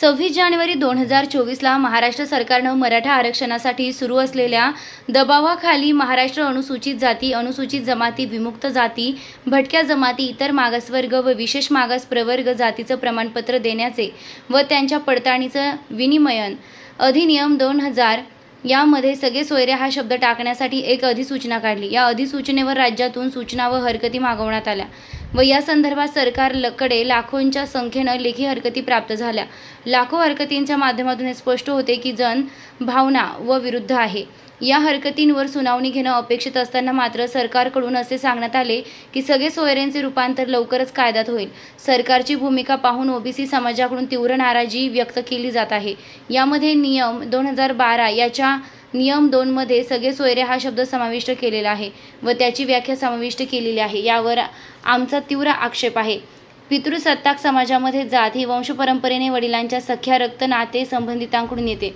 सव्वीस जानेवारी दोन हजार चोवीसला महाराष्ट्र सरकारनं मराठा आरक्षणासाठी सुरू असलेल्या दबावाखाली महाराष्ट्र अनुसूचित जाती अनुसूचित जमाती विमुक्त जाती भटक्या जमाती इतर मागासवर्ग व विशेष मागास प्रवर्ग जातीचं प्रमाणपत्र देण्याचे व त्यांच्या पडताळणीचं विनिमयन अधिनियम दोन हजार यामध्ये सगळे सोयरे हा शब्द टाकण्यासाठी एक अधिसूचना काढली. या अधिसूचनेवर राज्यातून सूचना व हरकती मागवण्यात आल्या. व या संदर्भात सरकारकडे लाखोंच्या संख्येनं लेखी हरकती प्राप्त झाल्या. लाखो हरकतींच्या माध्यमातून हे स्पष्ट होते की जन भावना व विरुद्ध आहे. या हरकतींवर सुनावणी घेणं अपेक्षित असताना मात्र सरकारकडून असे सांगण्यात आले की सगळे सोयऱ्यांचे रूपांतर लवकरच कायद्यात होईल. सरकारची भूमिका पाहून ओबीसी समाजाकडून तीव्र नाराजी व्यक्त केली जात आहे. यामध्ये नियम दोन हजार बारा याच्या नियम दोनमध्ये सगळे सोयरे हा शब्द समाविष्ट केलेला आहे व त्याची व्याख्या समाविष्ट केलेली आहे. यावर आमचा तीव्र आक्षेप आहे. पितृसत्ताक समाजामध्ये जात ही वंशपरंपरेने वडिलांच्या सख्या रक्त नाते संबंधितांकडून येते.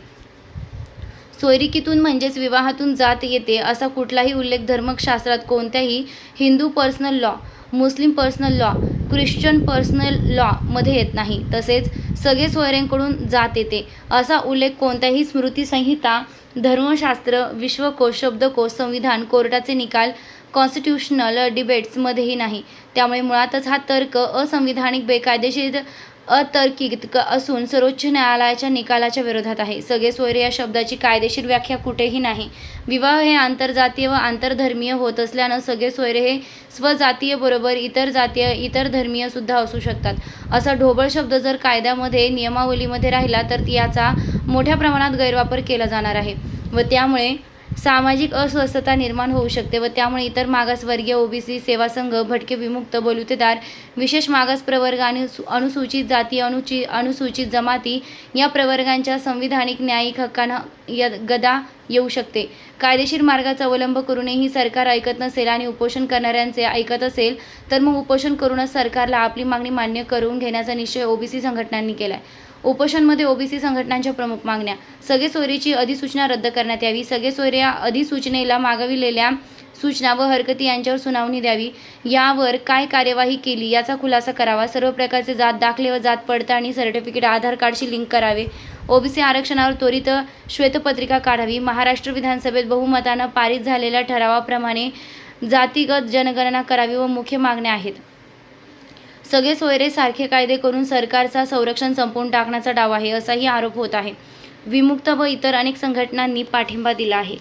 सोयरिकीतून म्हणजेच विवाहातून जात येते असा कुठलाही उल्लेख धर्मशास्त्रात कोणत्याही Hindu personal law Muslim personal law Christian personal law मध्ये येत नाही. तसेच सगळे सोयऱ्यांकडून जात येते. असा उल्लेख कोणत्याही स्मृतीसंहिता धर्मशास्त्र विश्वकोश शब्दकोश संविधान कोर्टाचे निकाल कॉन्स्टिट्यूशनल डिबेट्समध्येही नाही. त्यामुळे मुळातच हा तर्क असंविधानिक बेकायदेशीर अतर्किक असून सर्वोच्च न्यायालयाच्या निकालाच्या विरोधात आहे. सगळे सोयरे या शब्दाची कायदेशीर व्याख्या कुठेही नाही. विवाह हे आंतरजातीय व आंतरधर्मीय होत असल्यानं सगळे सोयरे हे स्वजातीय बरोबर इतर जातीय इतर धर्मीय सुद्धा असू शकतात. असा ढोबळ शब्द जर कायद्यामध्ये नियमावलीमध्ये राहिला तर याचा मोठ्या प्रमाणात गैरवापर केला जाणार आहे. व त्यामुळे सामाजिक अस्वस्थता निर्माण होऊ शकते व त्यामुळे इतर मागासवर्गीय ओबीसी सेवा संघ भटके विमुक्त बलुतेदार विशेष मागास प्रवर्ग आणि सु- अनुसूचित जाती अनुची अनुसूचित जमाती या प्रवर्गांच्या संविधानिक न्यायिक हक्कांना या गदा येऊ शकते. कायदेशीर मार्गाचा अवलंब करूनही सरकार ऐकत नसेल आणि उपोषण करणाऱ्यांचे ऐकत असेल तर मग उपोषण करूनच सरकारला आपली मागणी मान्य करून घेण्याचा निश्चय ओबीसी संघटनांनी केला आहे उपोषणमध्ये ओबीसी संघटनांच्या प्रमुख मागण्या. सगळे सोयरीची अधिसूचना रद्द करण्यात यावी. सगळे सोयऱ्या अधिसूचनेला मागविलेल्या सूचना व हरकती यांच्यावर सुनावणी द्यावी. यावर काय कार्यवाही केली याचा खुलासा करावा. सर्व प्रकारचे जात दाखले व जात पडताळणी सर्टिफिकेट आधार कार्डशी लिंक करावे. ओबीसी आरक्षणावर त्वरित श्वेतपत्रिका काढावी. महाराष्ट्र विधानसभेत बहुमतानं पारित झालेल्या ठरावाप्रमाणे जातीगत जनगणना करावी व मुख्य मागण्या आहेत. सगळे सोयरे सारखे कायदे करून सरकारचा संरक्षण संपवून टाकण्याचा डाव आहे असाही आरोप होत आहे. विमुक्त व इतर अनेक संघटनांनी पाठिंबा दिला आहे.